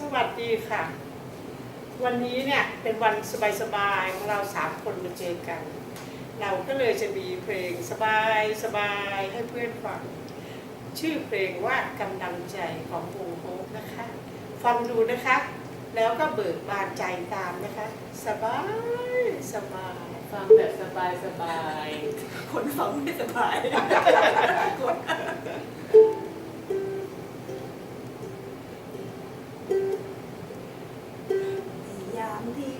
สวัสดีค่ะ วันนี้เนี่ยเป็นวันสบายๆของเราสามคนมาเจอกัน เราก็เลยจะมีเพลงสบายสบายๆให้เพื่อนฟัง ชื่อเพลงว่ากำลังใจของวงโฮปนะคะ ฟังดูนะคะ แล้วก็เบิกบานใจตามนะคะ สบายสบาย ฟังแบบสบายสบาย คนฟังไม่สบาย comigo.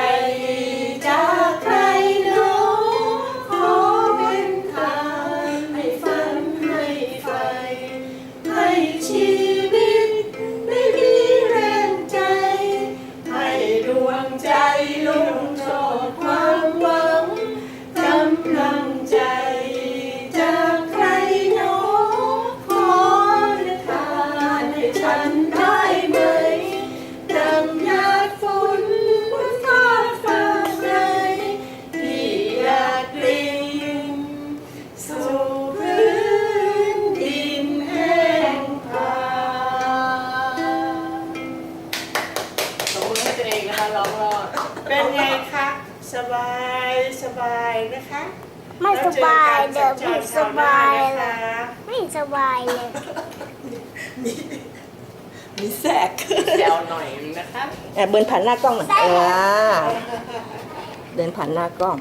วง ให้ตัวเองรอดเป็นไงคะสบายสบายนะคะไม่สบายเดี๋ยวไม่สบายเลดาห์หน้ายนะคะไม่สบายเลยมีแสกแซวหน่อยนะคะแอบเดินผ่านหน้ากล้องหน่อยเออเดินผ่านหน้ากล้อง